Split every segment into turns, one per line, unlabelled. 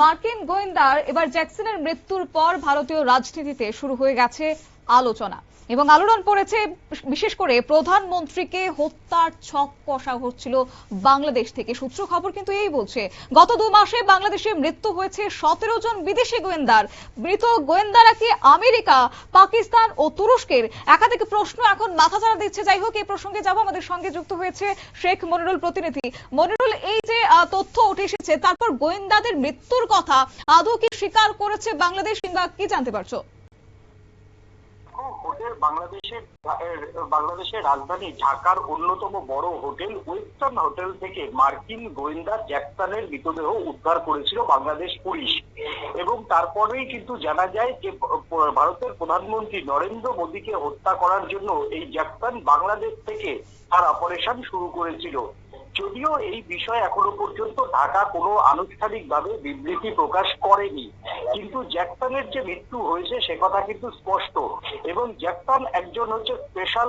মার্কিন গোয়েন্দার এবার জ্যাকসনের মৃত্যুর পর ভারতীয় রাজনীতিতে শুরু হয়ে গেছে আলোচনা। এবং আলোড়ন পড়েছে বিশেষ করে প্রধানমন্ত্রীকে হত্যার ছক কষা হচ্ছিল বাংলাদেশ থেকে। সূত্র খবর কিন্তু এই বলছে, গত দু মাসে বাংলাদেশে মৃত্যু হয়েছে সতেরো জন বিদেশি গোয়েন্দার। মৃত গোয়েন্দারা কি আমেরিকা, পাকিস্তান ও তুরস্কের? একাধিক প্রশ্ন এখন মাথাচাড়া দিচ্ছে। যাই হোক এই প্রসঙ্গে যাব। আমাদের সঙ্গে যুক্ত হয়েছে শেখ মনিরুল প্রতিনিধি। মনিরুল এই যে তথ্য উঠে এসেছে, তারপর গোয়েন্দাদের মৃত্যুর কথা আদৌ কি স্বীকার করেছে বাংলাদেশ কিংবা কি জানতে পারছ?
হোটেল বাংলাদেশের বাংলাদেশের রাজধানী ঢাকার অন্যতম বড় হোটেল, ওয়েস্টার্ন হোটেল থেকে মার্কিন গোয়েন্দা জ্যাকসনের মৃতদেহ উদ্ধার করেছিল বাংলাদেশ পুলিশ। এবং তারপরেই কিন্তু জানা যায় যে ভারতের প্রধানমন্ত্রী নরেন্দ্র মোদীকে হত্যা করার জন্য এই জ্যাকসন বাংলাদেশ থেকে তার অপারেশন শুরু করেছিল। যদিও এই বিষয়ে এখনও পর্যন্ত ঢাকা কোনো আনুষ্ঠানিকভাবে বিবৃতি প্রকাশ করেনি, কিন্তু জ্যাকসনের যে মৃত্যু হয়েছে সে কথা কিন্তু স্পষ্ট। এবং জ্যাকসন একজন হচ্ছে স্পেশাল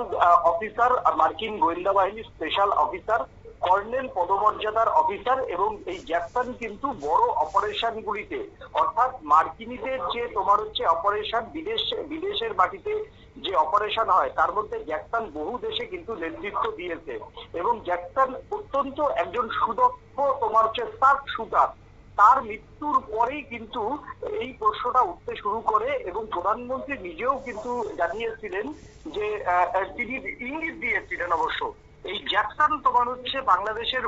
অফিসার মার্কিন গোয়েন্দা বাহিনীর স্পেশাল অফিসার কর্নেল পদমর্যাদার অফিসার এবং এই জ্যাকসন কিন্তু বড় অপারেশন গুলিতে অর্থাৎ মার্কিনীদের যে তোমার হচ্ছে অপারেশন বিদেশ, বিদেশের মাটিতে যে অপারেশন হয়, তার মধ্যে জ্যাকসন বহু দেশে কিন্তু নেতৃত্ব দিয়েছে এবং জ্যাকসন অত্যন্ত একজন সুদক্ষ তোমার হচ্ছে সার্ক শুটার তার মৃত্যুর পরেই কিন্তু এই প্রশ্নটা উঠতে শুরু করে এবং প্রধানমন্ত্রী নিজেও কিন্তু জানিয়েছিলেন যে তিনি ইঙ্গিত দিয়েছিলেন অবশ্য। এই জ্যাকসন তোমার হচ্ছে বাংলাদেশের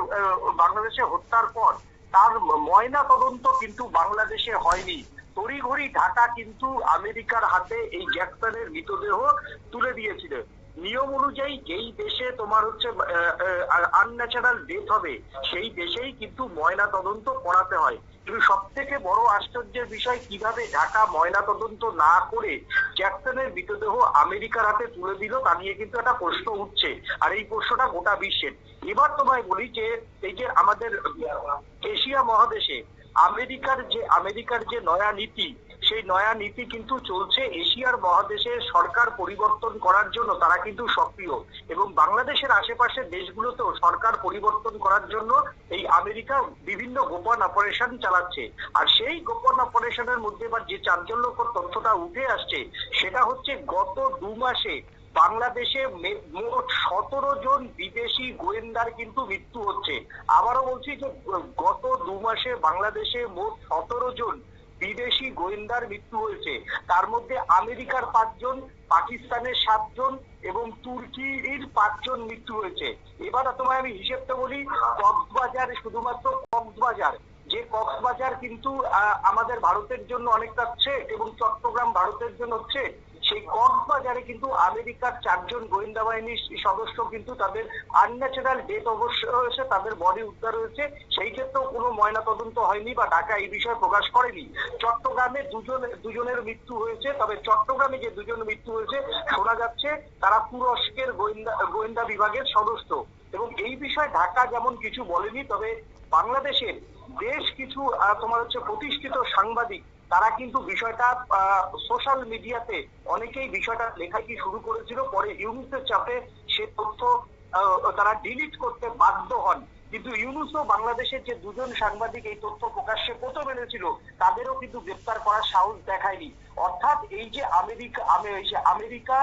বাংলাদেশে হত্যার পর তার ময়না তদন্ত কিন্তু বাংলাদেশে হয়নি। তড়িঘড়ি ঢাকা কিন্তু আমেরিকার হাতে এই জ্যাকসনের মৃতদেহ তুলে দিয়েছিল। নিয়ম অনুযায়ী যেই দেশে তোমার হচ্ছে আনন্যাচারাল ডেথ হবে, সেই দেশেই কিন্তু ময়না তদন্ত করাতে হয়। কিন্তু সব থেকে বড় আশ্চর্যের বিষয়, কীভাবে ঢাকা ময়না তদন্ত না করে জ্যাকসনের মৃতদেহ আমেরিকার হাতে তুলে দিল, তা নিয়ে কিন্তু একটা প্রশ্ন উঠছে। আর এই প্রশ্নটা গোটা বিশ্বের। এবার তোমায় বলি যে, এই যে আমাদের এশিয়া মহাদেশে আমেরিকার যে আমেরিকার যে নয়া নীতি সেই নয়া নীতি কিন্তু চলছে। এশিয়ার মহাদেশে সরকার পরিবর্তন করার জন্য তারা কিন্তু সক্রিয়। এবং বাংলাদেশের আশেপাশের দেশগুলোতেও সরকার পরিবর্তন করার জন্য এই আমেরিকা বিভিন্ন গোপন অপারেশন চালাচ্ছে। আর সেই গোপন অপারেশনের মধ্যে এবার যে চাঞ্চল্যকর তথ্যটা উঠে আসছে, সেটা হচ্ছে গত দু মাসে বাংলাদেশে মোট সতেরো জন বিদেশি গোয়েন্দার কিন্তু মৃত্যু হচ্ছে। আবারও বলছি যে, গত দু মাসে বাংলাদেশে মোট সতেরো জন গোয়েন্দার মৃত্যু হয়েছে। তার মধ্যে আমেরিকার পাঁচজন, পাকিস্তানের সাতজন এবং তুর্কির পাঁচজন মৃত্যু হয়েছে। এবার তোমায় আমি হিসেবটা বলি, কক্সবাজার শুধুমাত্র কক্সবাজার। যে কক্সবাজার কিন্তু আমাদের ভারতের জন্য অনেকটা সেট এবং চট্টগ্রাম ভারতের জন্য থ্রেট সেই কক্সবাজারে কিন্তু আমেরিকার চারজন গোয়েন্দা বাহিনীর সদস্য কিন্তু তাদের আনন্যাচারাল ডেথ অবশ্য হয়েছে তাদের বডি উদ্ধার হয়েছে। সেই ক্ষেত্রেও কোনো ময়না তদন্ত হয়নি বা ঢাকা এই বিষয়ে প্রকাশ করেনি। চট্টগ্রামে দুজন, দুজনের মৃত্যু হয়েছে, তবে চট্টগ্রামে যে দুজন মৃত্যু হয়েছে, শোনা যাচ্ছে তারা তুরস্কের গোয়েন্দা গোয়েন্দা বিভাগের সদস্য। এবং এই বিষয়ে ঢাকা যেমন কিছু বলেনি, তবে বাংলাদেশের বেশ কিছু তোমার হচ্ছে প্রতিষ্ঠিত সাংবাদিক তারা কিন্তু বিষয়টা সোশ্যাল মিডিয়াতে অনেকেই বিষয়টা লেখা কি শুরু করেছিল, পরে ইউনিসের চাপে সে তথ্য তারা ডিলিট করতে বাধ্য হন। কিন্তু ইউনুসও বাংলাদেশের যে দুজন সাংবাদিক এই তথ্য প্রকাশ্যে প্রথম এনেছিল তাদেরও কিন্তু গ্রেপ্তার করার সাহস দেখায়নি। অর্থাৎ এই যে আমেরিকা আমেরিকা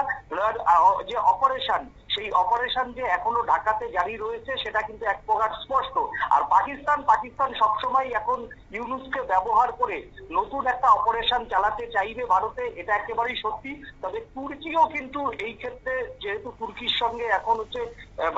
যে অপারেশন, সেই অপারেশন যে এখনও ঢাকাতে জারি রয়েছে, সেটা কিন্তু এক প্রকার স্পষ্ট। আর পাকিস্তান পাকিস্তান সবসময় এখন ইউনুসকে ব্যবহার করে নতুন একটা অপারেশন চালাতে চাইবে ভারতে, এটা একেবারেই সত্যি। তবে তুর্কিও কিন্তু এই ক্ষেত্রে, যেহেতু তুর্কির সঙ্গে এখন হচ্ছে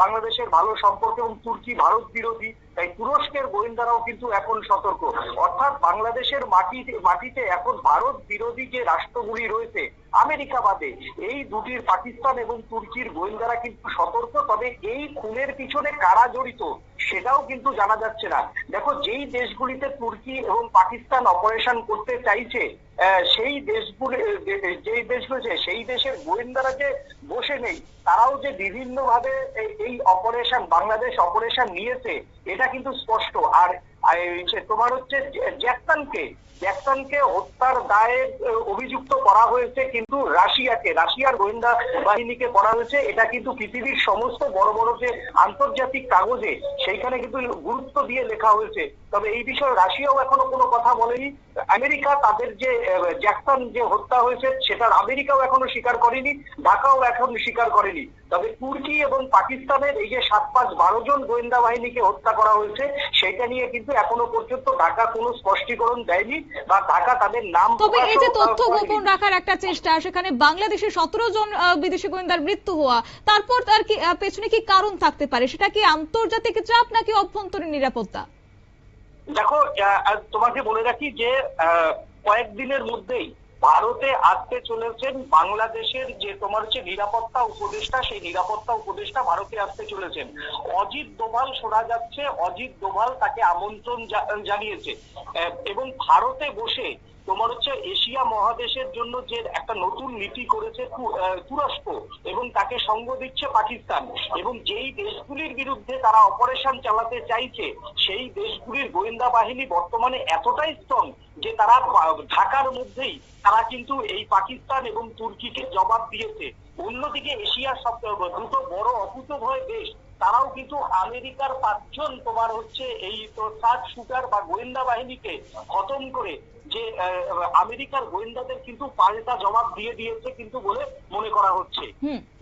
বাংলাদেশের ভালো সম্পর্ক এবং তুর্কি ভারত বিরোধী, তাই তুরস্কের গোয়েন্দারাও কিন্তু এখন সতর্ক। অর্থাৎ বাংলাদেশের মাটিতে মাটিতে এখন ভারত বিরোধী যে রাষ্ট্রগুলি রয়েছে, আমেরিকা বাদে, এই দুটির পাকিস্তান এবং তুর্কির গোয়েন্দারা কিন্তু সতর্ক, তবে এই খুনের পিছনে কারা জড়িত সেটাও কিন্তু জানা যাচ্ছে না। দেখো, যেই দেশগুলিতে তুর্কি এবং পাকিস্তান অপারেশন করতে চাইছে সেই দেশগুলি যেই দেশগুলো যে সেই দেশের গোয়েন্দারা যে বসে নেই, তারাও যে বিভিন্নভাবে এই অপারেশন বাংলাদেশ অপারেশন নিয়েছে, এটা কিন্তু স্পষ্ট। আর তোমার হচ্ছে জ্যাকসনকে জ্যাকসনকে হত্যার দায়ে অভিযুক্ত করা হয়েছে কিন্তু রাশিয়াকে, রাশিয়ার গোয়েন্দা বাহিনীকে করা হয়েছে। এটা কিন্তু পৃথিবীর সমস্ত বড় বড় যে আন্তর্জাতিক কাগজে সেইখানে কিন্তু গুরুত্ব দিয়ে লেখা হয়েছে। তবে এই বিষয়ে রাশিয়াও এখনও কোনো কথা বলেনি। আমেরিকা তাদের যে জ্যাকসন যে হত্যা হয়েছে, সেটার আমেরিকাও এখনও স্বীকার করেনি, ঢাকাও এখন স্বীকার করেনি। তবে তুর্কি এবং পাকিস্তানের এই যে সাত পাঁচ বারো জন গোয়েন্দা বাহিনীকে হত্যা করা হয়েছে সেটা নিয়ে কিন্তু এখনও পর্যন্ত ঢাকা কোনো স্পষ্টীকরণ দেয়নি বা ঢাকা তাদের নাম
তবে এই যে তথ্য গোপন রাখার একটা চেষ্টা সেখানে বাংলাদেশে সতেরো জন বিদেশি গোয়েন্দার মৃত্যু হওয়া তারপর তার কি পেছনে কি কারণ থাকতে পারে? সেটা কি আন্তর্জাতিক চাপ নাকি অভ্যন্তরীণ নিরাপত্তা?
দেখো তোমাকে বলে রাখি যে কয়েকদিনের মধ্যেই ভারতে আসতে চলেছেন বাংলাদেশের যে তোমার হচ্ছে নিরাপত্তা উপদেষ্টা, সেই নিরাপত্তা উপদেষ্টা ভারতে আসতে চলেছেন। অজিত দোভাল শোনা যাচ্ছে, অজিত দোভাল তাকে আমন্ত্রণ জানিয়েছে। এবং ভারতে বসে তোমার হচ্ছে এশিয়া মহাদেশের জন্য যে একটা নতুন নীতি করেছে তুরস্ক এবং তাকে সঙ্গ দিচ্ছে পাকিস্তান এবং যেই দেশগুলির বিরুদ্ধে তারা অপারেশন চালাতে চাইছে, সেই দেশগুলির গোয়েন্দা বাহিনী বর্তমানে এতটাই স্ট্রং যে তারা ঢাকার মধ্যেই তারা কিন্তু এই পাকিস্তান এবং তুর্কিকে জবাব দিয়েছে। অন্যদিকে এশিয়ার সব, দুটো বড় অকুতভয় দেশ, তারাও কিন্তু আমেরিকার পাঁচজন তোমার হচ্ছে এই তো সার্চ শুটার বা গোয়েন্দা বাহিনীকে খতম করে যে আমেরিকার গোয়েন্দাদের কিন্তু পাল্টা জবাব দিয়ে দিয়েছে কিন্তু বলে মনে করা হচ্ছে।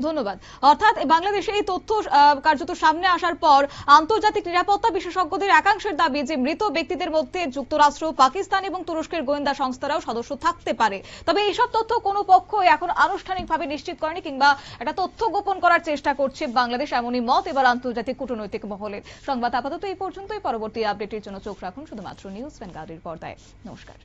ধন্যবাদ। অর্থাৎ বাংলাদেশে এই তথ্য কার্যত সামনে আসার পর আন্তর্জাতিক নিরাপত্তা বিশেষজ্ঞদের একাংশের দাবি যে মৃত ব্যক্তিদের মধ্যে যুক্তরাষ্ট্র, পাকিস্তান এবং তুরস্কের গোয়েন্দা সংস্থারাও সদস্য থাকতে পারে। তবে এইসব তথ্য কোনো পক্ষ এখন আনুষ্ঠানিকভাবে নিশ্চিত করেনি কিংবা একটা তথ্য গোপন করার চেষ্টা করছে বাংলাদেশ এমনই মত এবার আন্তর্জাতিক কূটনৈতিক মহলের। সংবাদ আপাতত এই পর্যন্তই। পরবর্তী আপডেটের জন্য চোখ রাখুন শুধুমাত্র নিউজ ভ্যানগার্ডের পর্দায়। নমস্কার।